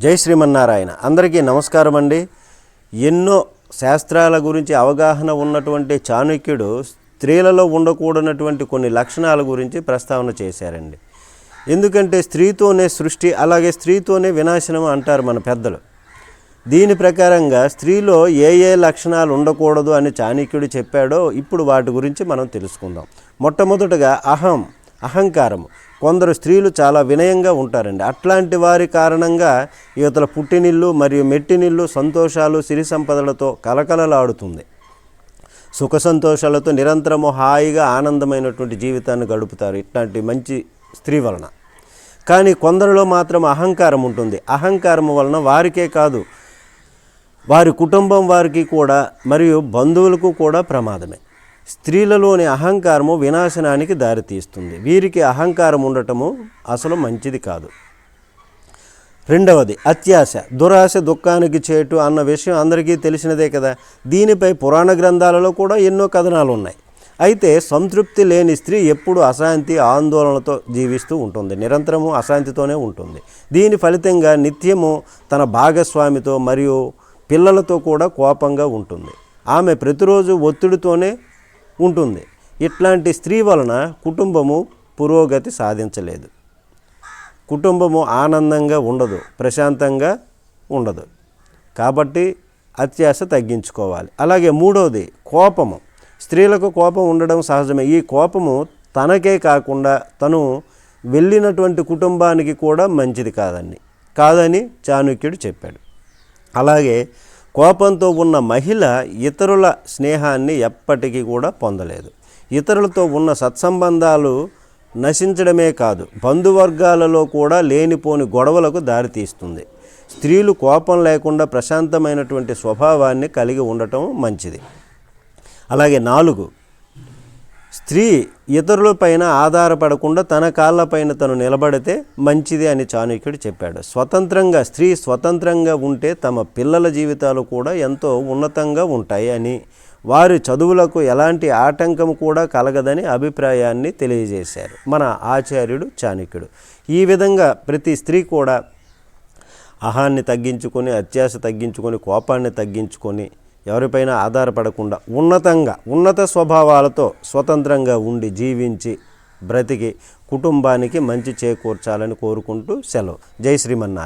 జై శ్రీమన్నారాయణ. అందరికీ నమస్కారం అండి ఎన్నో శాస్త్రాల గురించి అవగాహన ఉన్నటువంటి చాణక్యుడు స్త్రీలలో ఉండకూడనటువంటి కొన్ని లక్షణాల గురించి ప్రస్తావన చేశారండి. ఎందుకంటే స్త్రీతోనే సృష్టి అలాగే స్త్రీతోనే వినాశనం అంటారు మన పెద్దలు. దీని ప్రకారంగా స్త్రీలో ఏ ఏ లక్షణాలు ఉండకూడదు అని చాణక్యుడు చెప్పాడో ఇప్పుడు వాటి గురించి మనం తెలుసుకుందాం. మొట్టమొదటగా అహం. అహంకారము. కొందరు స్త్రీలు చాలా వినయంగా ఉంటారండి. అట్లాంటి వారి కారణంగా యువతల పుట్టినిల్లు మరియు మెట్టినిల్లు సంతోషాలు సిరి సంపదలతో కలకలలాడుతుంది. సుఖ సంతోషాలతో నిరంతరము హాయిగా ఆనందమైనటువంటి జీవితాన్ని గడుపుతారు. ఇట్లాంటి మంచి స్త్రీ వలన. కానీ కొందరిలో మాత్రం అహంకారం ఉంటుంది. అహంకారం వలన వారికే కాదు వారి కుటుంబం వారికి కూడా మరియు బంధువులకు కూడా ప్రమాదమే. స్త్రీలలోని అహంకారము వినాశనానికి దారితీస్తుంది. వీరికి అహంకారం ఉండటము అసలు మంచిది కాదు. రెండవది అత్యాశ. దురాశ దుఃఖానికి చేటు అన్న విషయం అందరికీ తెలిసినదే కదా. దీనిపై పురాణ గ్రంథాలలో కూడా ఎన్నో కథనాలు ఉన్నాయి. అయితే సంతృప్తి లేని స్త్రీ ఎప్పుడు అశాంతి ఆందోళనతో జీవిస్తూ ఉంటుంది. నిరంతరము అశాంతితోనే ఉంటుంది. దీని ఫలితంగా నిత్యము తన భాగస్వామితో మరియు పిల్లలతో కూడా కోపంగా ఉంటుంది. ఆమె ప్రతిరోజు ఒత్తిడితోనే ఉంటుంది. ఇట్లాంటి స్త్రీ వలన కుటుంబము పురోగతి సాధించలేదు. కుటుంబము ఆనందంగా ఉండదు ప్రశాంతంగా ఉండదు. కాబట్టి అత్యాశ తగ్గించుకోవాలి. అలాగే మూడవది కోపము. స్త్రీలకు కోపం ఉండడం సహజమే. ఈ కోపము తనకే కాకుండా తను వెళ్ళినటువంటి కుటుంబానికి కూడా మంచిది కాదని కాదని చాణుక్యుడు చెప్పాడు. అలాగే కోపంతో ఉన్న మహిళ ఇతరుల స్నేహాన్ని ఎప్పటికీ కూడా పొందలేదు. ఇతరులతో ఉన్న సత్సంబంధాలు నశించడమే కాదు బంధువర్గాలలో కూడా లేనిపోని గొడవలకు దారితీస్తుంది. స్త్రీలు కోపం లేకుండా ప్రశాంతమైనటువంటి స్వభావాన్ని కలిగి ఉండటం మంచిది. అలాగే నాలుగు స్త్రీ ఇతరులపైన ఆధారపడకుండా తన కాళ్ళపైన తను నిలబడితే మంచిది అని చాణక్యుడు చెప్పాడు. స్వతంత్రంగా స్త్రీ స్వతంత్రంగా ఉంటే తమ పిల్లల జీవితాలు కూడా ఎంతో ఉన్నతంగా ఉంటాయి అని వారి చదువులకు ఎలాంటి ఆటంకం కూడా కలగదని అభిప్రాయాన్ని తెలియజేశారు మన ఆచార్యుడు చాణక్యుడు. ఈ విధంగా ప్రతి స్త్రీ కూడా అహాన్ని తగ్గించుకొని అత్యాశ తగ్గించుకొని కోపాన్ని తగ్గించుకొని ఎవరిపైన ఆధారపడకుండా ఉన్నతంగా ఉన్నత స్వభావాలతో స్వతంత్రంగా ఉండి జీవించి బ్రతికి కుటుంబానికి మంచి చేకూర్చాలని కోరుకుంటూ సెలవు. జై శ్రీమన్నారాయణ.